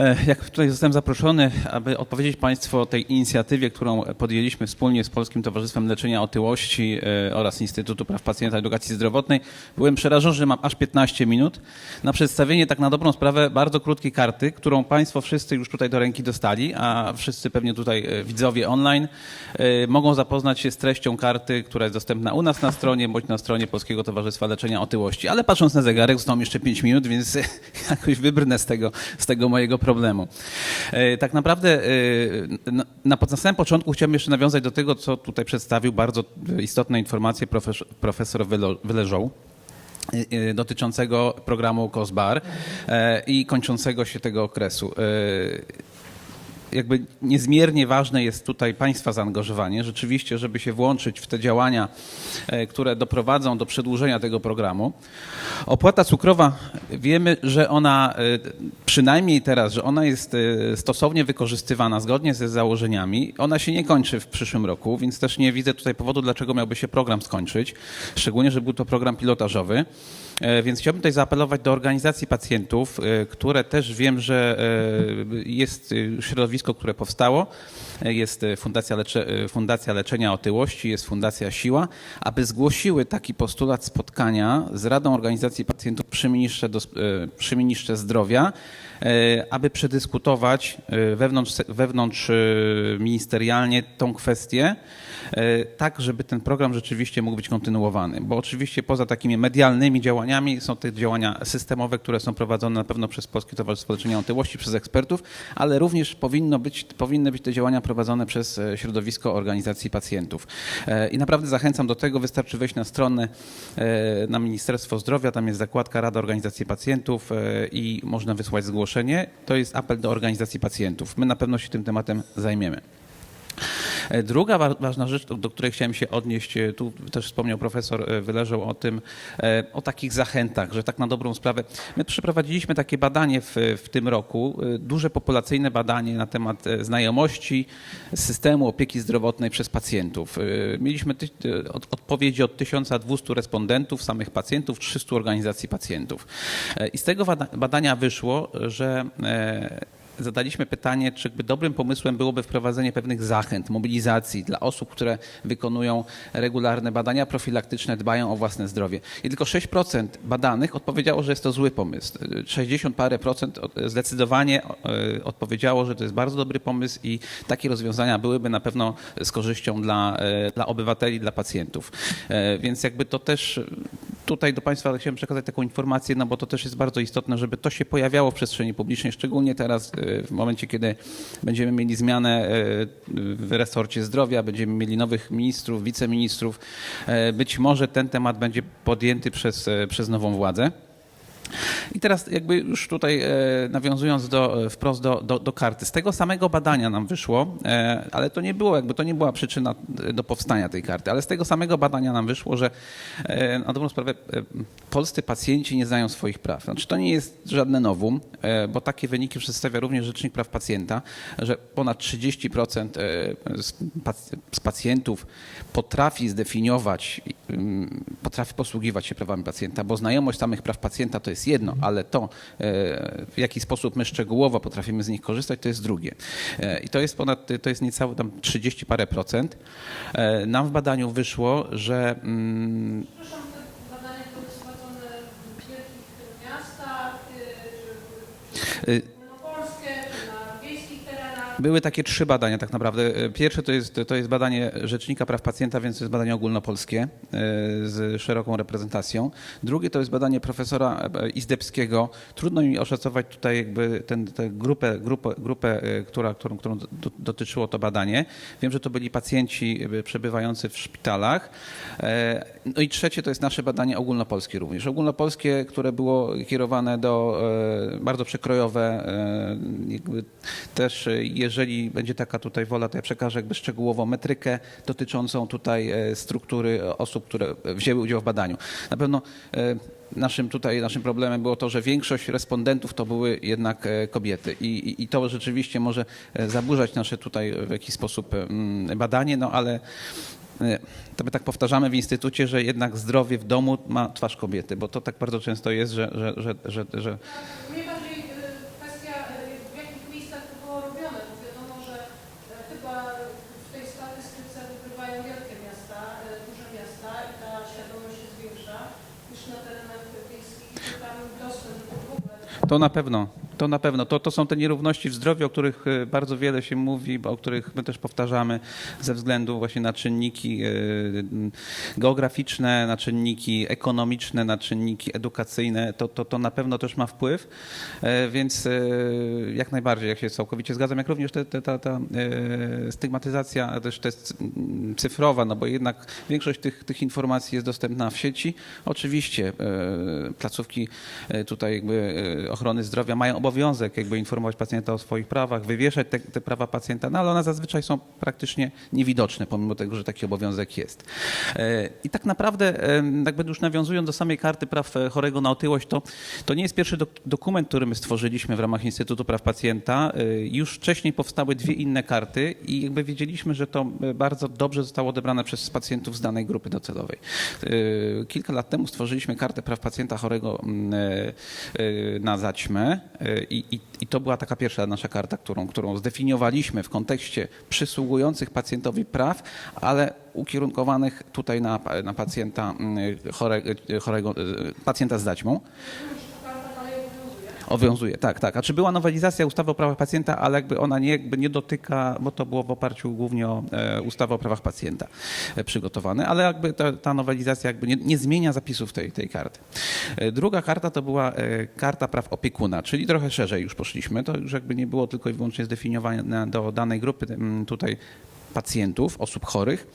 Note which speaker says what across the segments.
Speaker 1: E, Jak tutaj zostałem zaproszony, aby odpowiedzieć Państwu o tej inicjatywie, którą podjęliśmy wspólnie z Polskim Towarzystwem Leczenia Otyłości e, oraz Instytutu Praw Pacjenta i Edukacji Zdrowotnej, byłem przerażony, że mam aż 15 minut na przedstawienie tak na dobrą sprawę bardzo krótkiej karty, którą Państwo wszyscy już tutaj do ręki dostali, a wszyscy pewnie tutaj e, widzowie online mogą zapoznać się z treścią karty, która jest dostępna u nas na stronie bądź na stronie Polskiego Towarzystwa Leczenia Otyłości. Ale patrząc na zegarek, zostało mi jeszcze 5 minut, więc jakoś wybrnę z tego, z tego mojego problemu. E, Tak naprawdę e, na, samym początku chciałem jeszcze nawiązać do tego, co tutaj przedstawił bardzo istotne informacje profes, profesor Wylo- Wyleżoł e, dotyczącego programu COSBAR i kończącego się tego okresu. Jakby niezmiernie ważne jest tutaj Państwa zaangażowanie, rzeczywiście, żeby się włączyć w te działania, e, które doprowadzą do przedłużenia tego programu. Opłata cukrowa, wiemy, że ona, e, przynajmniej teraz, że ona jest e, stosownie wykorzystywana zgodnie ze założeniami. Ona się nie kończy w przyszłym roku, więc też nie widzę tutaj powodu, dlaczego miałby się program skończyć, szczególnie, że był to program pilotażowy. E, Więc chciałbym tutaj zaapelować do organizacji pacjentów, e, które też wiem, że e, jest środowisko, które powstało. Jest Fundacja, Lecze, Fundacja Leczenia Otyłości, jest Fundacja Siła, aby zgłosiły taki postulat spotkania z Radą Organizacji Pacjentów przy Ministrze, do, przy ministrze Zdrowia, aby przedyskutować e, wewnątrz, wewnątrz e, ministerialnie tą kwestię, e, tak żeby ten program rzeczywiście mógł być kontynuowany. Bo oczywiście poza takimi medialnymi działaniami są te działania systemowe, które są prowadzone na pewno przez Polskie Towarzystwo Leczenia Otyłości, przez ekspertów, ale również powinno być, powinny być te działania prowadzone przez e, środowisko organizacji pacjentów. E, I naprawdę zachęcam do tego, wystarczy wejść na stronę e, na Ministerstwo Zdrowia, tam jest zakładka Rada Organizacji Pacjentów e, i można wysłać zgłoszenie. To jest apel do organizacji pacjentów. My na pewno się tym tematem zajmiemy. E, Druga wa- ważna rzecz, do- której chciałem się odnieść, e, tu też wspomniał profesor e, Wyleżał o tym, o takich zachętach, że tak na dobrą sprawę. My przeprowadziliśmy takie badanie w, w tym roku, duże populacyjne badanie na temat znajomości systemu opieki zdrowotnej przez pacjentów. Mieliśmy od, odpowiedzi od 1200 respondentów, samych pacjentów, 300 organizacji pacjentów. I z tego badania wyszło, że zadaliśmy pytanie, czy dobrym pomysłem byłoby wprowadzenie pewnych zachęt, mobilizacji dla osób, które wykonują regularne badania profilaktyczne, dbają o własne zdrowie. I tylko 6% badanych odpowiedziało, że jest to zły pomysł. 60 parę procent zdecydowanie e, odpowiedziało, że to jest bardzo dobry pomysł i takie rozwiązania byłyby na pewno z korzyścią dla, e, dla obywateli, dla pacjentów. E, Więc jakby to też tutaj do Państwa chciałem przekazać taką informację, no bo to też jest bardzo istotne, żeby to się pojawiało w przestrzeni publicznej, szczególnie teraz e, w momencie, kiedy będziemy mieli zmianę e, w resorcie zdrowia, będziemy mieli nowych ministrów, wiceministrów. E, Być może ten temat będzie podjęty przez, przez nową władzę. I teraz jakby już tutaj e, nawiązując do, e, wprost do, do, do karty. Z tego samego badania nam wyszło, e, ale to nie było jakby to nie była przyczyna do powstania tej karty, ale z tego samego badania nam wyszło, że na dobrą sprawę polscy pacjenci nie znają swoich praw. Znaczy to nie jest żadne nowum, bo takie wyniki przedstawia również Rzecznik Praw Pacjenta, że ponad 30% e, z, pac- z pacjentów potrafi zdefiniować, mm, potrafi posługiwać się prawami pacjenta, bo znajomość samych praw pacjenta to jest jedno, ale to, e, w jaki sposób my szczegółowo potrafimy z nich korzystać, to jest drugie. E, I to jest ponad, to jest niecałe tam 30 parę procent. E, Nam w badaniu wyszło, że mm,
Speaker 2: Przepraszam, te badania były prowadzone w wielkich miastach, y, czy
Speaker 1: y,
Speaker 2: na Polskę, czy na wiejskich terenach.
Speaker 1: Były takie trzy badania tak naprawdę. E, Pierwsze to jest, to jest badanie Rzecznika Praw Pacjenta, więc to jest badanie ogólnopolskie e, z szeroką reprezentacją. Drugie to jest badanie profesora e, Izdebskiego. Trudno mi oszacować tutaj jakby tę grupę, grupę, grupę która, którą, którą do- dotyczyło to badanie. Wiem, że to byli pacjenci przebywający w szpitalach. No i trzecie to jest nasze badanie ogólnopolskie również. Ogólnopolskie, które było kierowane do bardzo przekrojowe, jakby też e, jeżeli będzie taka tutaj wola, to ja przekażę jakby szczegółową metrykę dotyczącą tutaj e, struktury osób, które wzięły udział w badaniu. Na pewno e, naszym tutaj, naszym problemem było to, że większość respondentów to były jednak e, kobiety i, i, i to rzeczywiście może e, zaburzać nasze tutaj w jakiś sposób mm, badanie, no ale e, to my tak powtarzamy w instytucie, że jednak zdrowie w domu ma twarz kobiety, bo to tak bardzo często jest, że, że, że, że, że
Speaker 2: Mnie bardziej kwestia, chyba w tej statystyce wygrywają wielkie miasta, e, duże miasta i ta świadomość jest większa niż na terenach wiejskich, tam dostęp w ogóle.
Speaker 1: To na pewno to na pewno. To, to są te nierówności w zdrowiu, o których e, bardzo wiele się mówi, o których my też powtarzamy ze względu właśnie na czynniki e, geograficzne, na czynniki ekonomiczne, na czynniki edukacyjne. To, to, to na pewno też ma wpływ, E, więc jak najbardziej, jak się całkowicie zgadzam, jak również te, te, ta, ta stygmatyzacja też mm, cyfrowa, no bo jednak większość tych, tych informacji jest dostępna w sieci. Oczywiście placówki tutaj jakby ochrony zdrowia mają obowiązek jakby informować pacjenta o swoich prawach, wywieszać te, te prawa pacjenta, no ale one zazwyczaj są praktycznie niewidoczne, pomimo tego, że taki obowiązek jest. E, I tak naprawdę, jakby już nawiązując do samej karty praw e, chorego na otyłość, to, to nie jest pierwszy dok- dokument, który my stworzyliśmy w ramach Instytutu Praw Pacjenta. E, Już wcześniej powstały dwie inne karty i jakby wiedzieliśmy, że to bardzo dobrze zostało odebrane przez pacjentów z danej grupy docelowej. Kilka lat temu stworzyliśmy kartę praw pacjenta chorego mm, na zaćmę i, i, i to była taka pierwsza nasza karta, którą, którą zdefiniowaliśmy w kontekście przysługujących pacjentowi praw, ale ukierunkowanych tutaj na, na pacjenta mm, chore, chorego, e, pacjenta z zaćmą.
Speaker 2: Obowiązuje.
Speaker 1: Tak, tak. A czy była nowelizacja ustawy o prawach pacjenta, ale jakby ona nie, jakby nie dotyka, bo to było w oparciu głównie o e, ustawę o prawach pacjenta e, przygotowane, ale jakby ta, ta nowelizacja jakby nie, nie zmienia zapisów tej, tej karty. E, druga karta to była e, karta praw opiekuna, czyli trochę szerzej już poszliśmy. To już jakby nie było tylko i wyłącznie zdefiniowane do danej grupy tutaj pacjentów, osób chorych,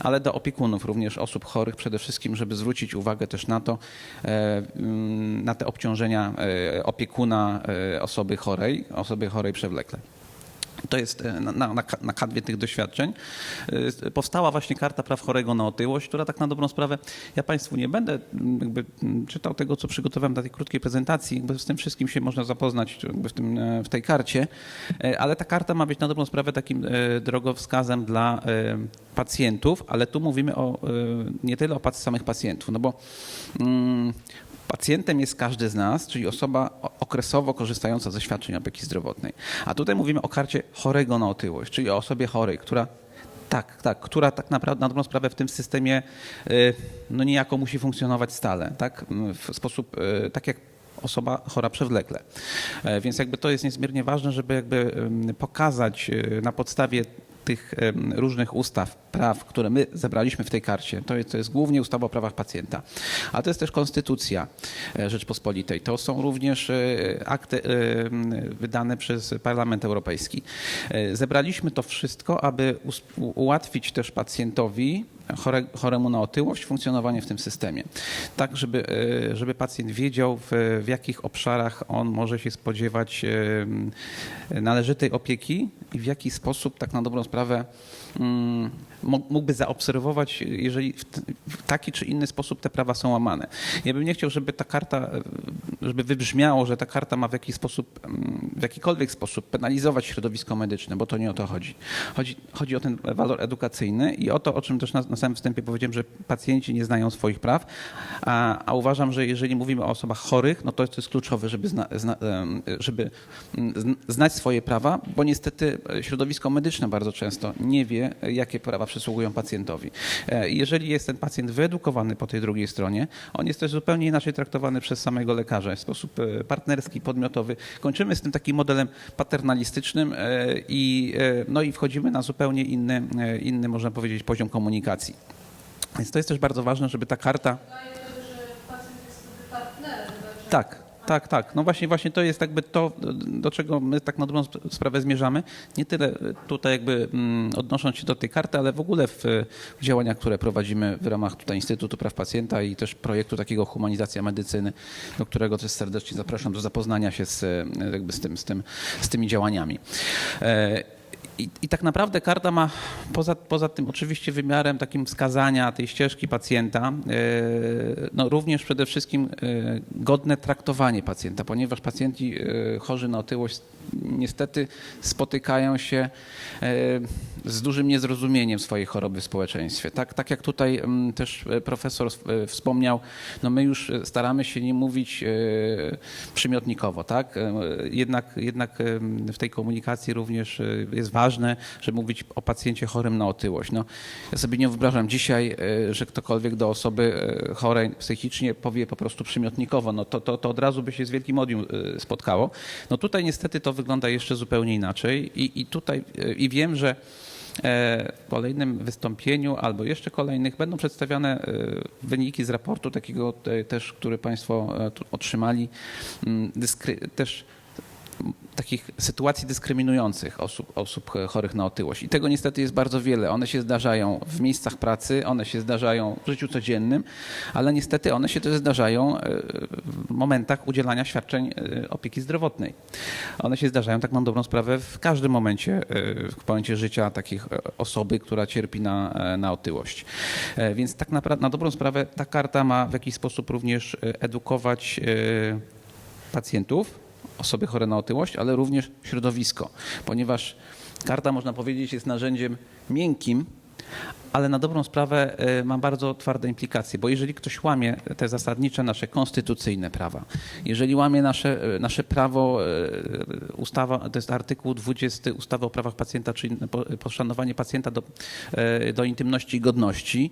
Speaker 1: ale do opiekunów również osób chorych przede wszystkim, żeby zwrócić uwagę też na to, e, mm, na te obciążenia e, opiekuna e, osoby chorej, osoby chorej przewlekle. To jest e, na, na, na kadwie tych doświadczeń. e, Powstała właśnie Karta Praw Chorego na otyłość, która tak na dobrą sprawę, ja Państwu nie będę czytał tego, co przygotowałem dla tej krótkiej prezentacji, jakby z tym wszystkim się można zapoznać w, tym, e, w tej karcie, ale ta karta ma być na dobrą sprawę takim drogowskazem dla pacjentów, ale tu mówimy o, nie tyle o samych pacjentów, no bo mm, Pacjentem jest każdy z nas, czyli osoba okresowo korzystająca ze świadczeń opieki zdrowotnej. A tutaj mówimy o karcie chorego na otyłość, czyli o osobie chorej, która tak, tak, która tak naprawdę na dobrą sprawę w tym systemie y, no niejako musi funkcjonować stale, tak, w sposób y, tak jak osoba chora przewlekle. E, Więc jakby to jest niezmiernie ważne, żeby jakby pokazać y, na podstawie tych różnych ustaw, praw, które my zebraliśmy w tej karcie. To jest, to jest głównie ustawa o prawach pacjenta, ale to jest też konstytucja e, Rzeczpospolitej. To są również e, akty e, wydane przez Parlament Europejski. Zebraliśmy to wszystko, aby ułatwić też pacjentowi chore, choremu na otyłość funkcjonowanie w tym systemie. Tak, żeby, e, żeby pacjent wiedział, w, w jakich obszarach on może się spodziewać należytej opieki i w jaki sposób, tak na dobrą sprawę, mógłby zaobserwować, jeżeli w, taki czy inny sposób te prawa są łamane. Ja bym nie chciał, żeby ta karta, żeby wybrzmiało, że ta karta ma w jakiś sposób, mm, w jakikolwiek sposób penalizować środowisko medyczne, bo to nie o to chodzi. Chodzi, chodzi o ten walor edukacyjny i o to, o czym też na, na samym wstępie powiedziałem, że pacjenci nie znają swoich praw, a, a uważam, że jeżeli mówimy o osobach chorych, no to to jest kluczowe, żeby, zna, zna, żeby mm, zn- znać swoje prawa, bo niestety środowisko medyczne bardzo często nie wie, e, jakie prawa przysługują pacjentowi. E, Jeżeli jest ten pacjent wyedukowany po tej drugiej stronie, on jest też zupełnie inaczej traktowany przez samego lekarza w sposób e, partnerski, podmiotowy. Kończymy z tym takim modelem paternalistycznym i, no i wchodzimy na zupełnie inny, inny, można powiedzieć, poziom komunikacji. Więc to jest też bardzo ważne, żeby ta karta tak, tak, tak. No właśnie, właśnie to jest jakby to, do czego my tak na dobrą sp- sprawę zmierzamy. Nie tyle tutaj jakby mm, odnosząc się do tej karty, ale w ogóle w, działaniach, które prowadzimy w ramach tutaj Instytutu Praw Pacjenta i też projektu takiego Humanizacja Medycyny, do którego też serdecznie zapraszam do zapoznania się z, e, jakby z, tym, z, tym, z tymi działaniami. I, I tak naprawdę karta ma poza, poza tym oczywiście wymiarem takim wskazania tej ścieżki pacjenta, e, no również przede wszystkim e, godne traktowanie pacjenta, ponieważ pacjenci e, chorzy na otyłość niestety spotykają się z dużym niezrozumieniem swojej choroby w społeczeństwie. Tak, tak jak tutaj mm, też e, profesor e, wspomniał, no my już staramy się nie mówić e, przymiotnikowo, tak? Jednak, jednak w tej komunikacji również jest ważne, żeby mówić o pacjencie chorym na otyłość. No, ja sobie nie wyobrażam dzisiaj, że ktokolwiek do osoby chorej psychicznie powie po prostu przymiotnikowo, no to, to, to od razu by się z wielkim odium spotkało. No tutaj niestety to wygląda jeszcze zupełnie inaczej i, i tutaj i wiem, że w kolejnym wystąpieniu albo jeszcze kolejnych będą przedstawiane e, wyniki z raportu takiego te- też, który Państwo e, otrzymali, mm, też takich sytuacji dyskryminujących osób, osób chorych na otyłość. I tego niestety jest bardzo wiele. One się zdarzają w miejscach pracy, one się zdarzają w życiu codziennym, ale niestety one się też zdarzają e, w momentach udzielania świadczeń e, opieki zdrowotnej. One się zdarzają, tak mam dobrą sprawę, w każdym momencie, e, w momencie życia takich osoby, która cierpi na, na otyłość. Więc tak naprawdę, na dobrą sprawę, ta karta ma w jakiś sposób również edukować pacjentów, osoby chore na otyłość, ale również środowisko, ponieważ karta, można powiedzieć, jest narzędziem miękkim, ale na dobrą sprawę e, ma bardzo twarde implikacje, bo jeżeli ktoś łamie te zasadnicze nasze konstytucyjne prawa, jeżeli łamie nasze, e, nasze prawo, e, ustawa, to jest artykuł 20 ustawy o prawach pacjenta, czyli po- poszanowanie pacjenta do, do intymności i godności,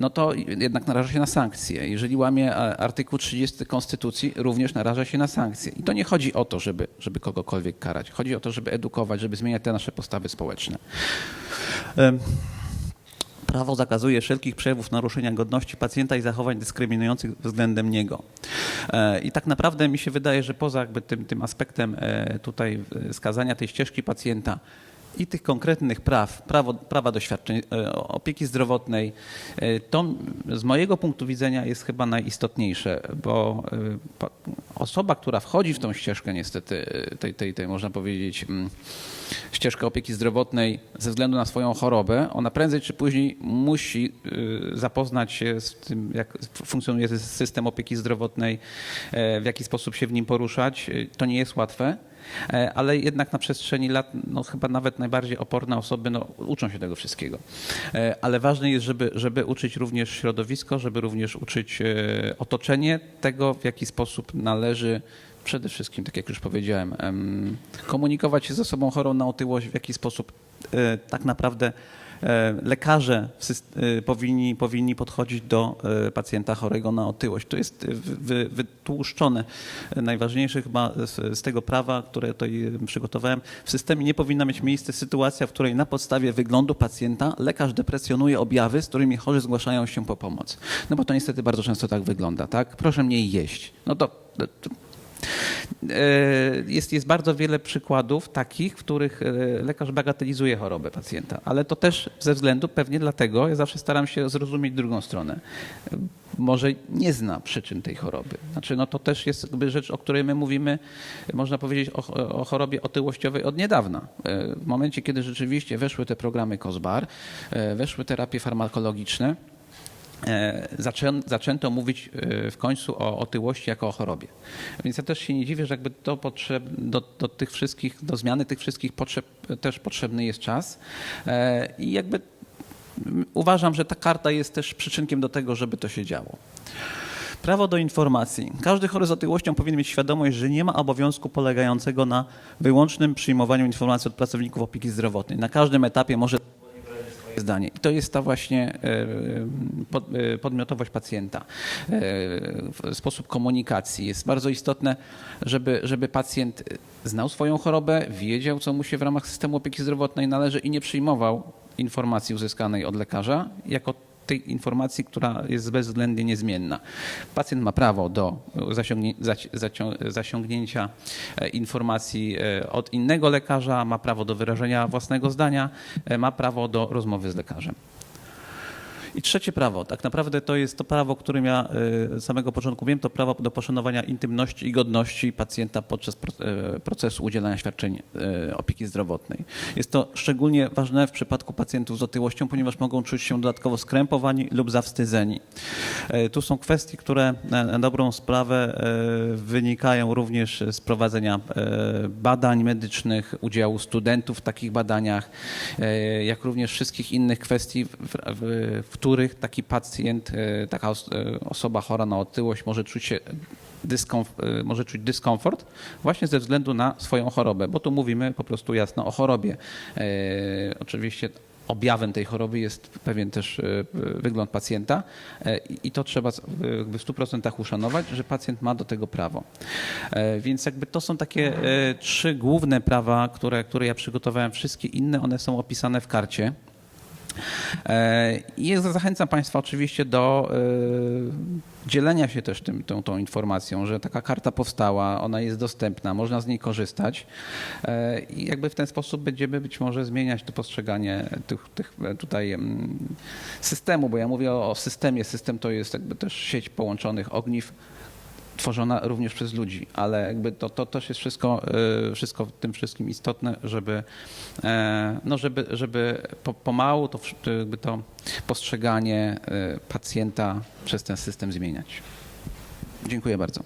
Speaker 1: no to jednak naraża się na sankcje. Jeżeli łamie artykuł 30 Konstytucji, również naraża się na sankcje. I to nie chodzi o to, żeby, żeby kogokolwiek karać. Chodzi o to, żeby edukować, żeby zmieniać te nasze postawy społeczne. Em, Prawo zakazuje wszelkich przejawów naruszenia godności pacjenta i zachowań dyskryminujących względem niego. E, I tak naprawdę mi się wydaje, że poza jakby tym, tym aspektem e, tutaj e, skazania tej ścieżki pacjenta i tych konkretnych praw, prawo, prawa do świadczeń e, opieki zdrowotnej, e, to z mojego punktu widzenia jest chyba najistotniejsze, bo e, osoba, która wchodzi w tą ścieżkę niestety, tej, tej, tej można powiedzieć, mm, ścieżkę opieki zdrowotnej ze względu na swoją chorobę, ona prędzej czy później musi zapoznać się z tym, jak funkcjonuje system opieki zdrowotnej, w jaki sposób się w nim poruszać. To nie jest łatwe. E, Ale jednak na przestrzeni lat, no chyba nawet najbardziej oporne osoby no, uczą się tego wszystkiego. E, Ale ważne jest, żeby, żeby uczyć również środowisko, żeby również uczyć e, otoczenie tego, w jaki sposób należy przede wszystkim, tak jak już powiedziałem, em, komunikować się z osobą chorą na otyłość, w jaki sposób tak naprawdę lekarze w syst- e, powinni, powinni podchodzić do e, pacjenta chorego na otyłość. To jest wy- wy- wytłuszczone. E, Najważniejsze chyba z, tego prawa, które tutaj e, przygotowałem, w systemie nie powinna mieć miejsca sytuacja, w której na podstawie wyglądu pacjenta lekarz depresjonuje objawy, z którymi chorzy zgłaszają się po pomoc. No bo to niestety bardzo często tak wygląda, tak? Proszę mniej jeść. No to, E, jest, jest bardzo wiele przykładów takich, w których e, lekarz bagatelizuje chorobę pacjenta, ale to też ze względu pewnie dlatego, ja zawsze staram się zrozumieć drugą stronę. E, Może nie zna przyczyn tej choroby. Znaczy, no to też jest jakby rzecz, o której my mówimy, można powiedzieć, o, o chorobie otyłościowej od niedawna. E, W momencie, kiedy rzeczywiście weszły te programy COSBAR, e, weszły terapie farmakologiczne, e, zaczęto mówić e, w końcu o otyłości jako o chorobie. Więc ja też się nie dziwię, że jakby do, potrzeb, do, do tych wszystkich, do zmiany tych wszystkich potrzeb też potrzebny jest czas. E, I jakby uważam, że ta karta jest też przyczynkiem do tego, żeby to się działo. Prawo do informacji. Każdy chory z otyłością powinien mieć świadomość, że nie ma obowiązku polegającego na wyłącznym przyjmowaniu informacji od pracowników opieki zdrowotnej. Na każdym etapie może zdanie. I to jest ta właśnie e, e, podmiotowość pacjenta, e, sposób komunikacji. Jest bardzo istotne, żeby, żeby pacjent znał swoją chorobę, wiedział, co mu się w ramach systemu opieki zdrowotnej należy i nie przyjmował informacji uzyskanej od lekarza jako tej informacji, która jest bezwzględnie niezmienna. Pacjent ma prawo do zasiągnięcia e, informacji e, od innego lekarza, ma prawo do wyrażenia własnego zdania, e, ma prawo do rozmowy z lekarzem. I trzecie prawo, tak naprawdę to jest to prawo, którym ja y, z samego początku wiem, to prawo do poszanowania intymności i godności pacjenta podczas y, procesu udzielania świadczeń y, opieki zdrowotnej. Jest to szczególnie ważne w przypadku pacjentów z otyłością, ponieważ mogą czuć się dodatkowo skrępowani lub zawstydzeni. Tu są kwestie, które na, dobrą sprawę wynikają również z prowadzenia badań medycznych, udziału studentów w takich badaniach, jak również wszystkich innych kwestii, w, w, w których taki pacjent, y, taka y, osoba chora na otyłość może czuć się dyskomf- y, może czuć dyskomfort właśnie ze względu na swoją chorobę, bo tu mówimy po prostu jasno o chorobie. Oczywiście objawem tej choroby jest pewien też wygląd pacjenta i to trzeba jakby w 100% uszanować, że pacjent ma do tego prawo. Więc jakby to są takie trzy główne prawa, które, które ja przygotowałem. Wszystkie inne, one są opisane w karcie. I zachęcam Państwa oczywiście do e, dzielenia się też tym, tą, tą informacją, że taka karta powstała, ona jest dostępna, można z niej korzystać E, i jakby w ten sposób będziemy być może zmieniać to postrzeganie tych, tych e, tutaj mm, systemu, bo ja mówię o systemie. System to jest jakby też sieć połączonych ogniw, tworzona również przez ludzi, ale jakby to, to też jest wszystko, e, wszystko w tym wszystkim istotne, żeby, e, no żeby, żeby po, pomału to, jakby to postrzeganie e, pacjenta przez ten system zmieniać. Dziękuję bardzo.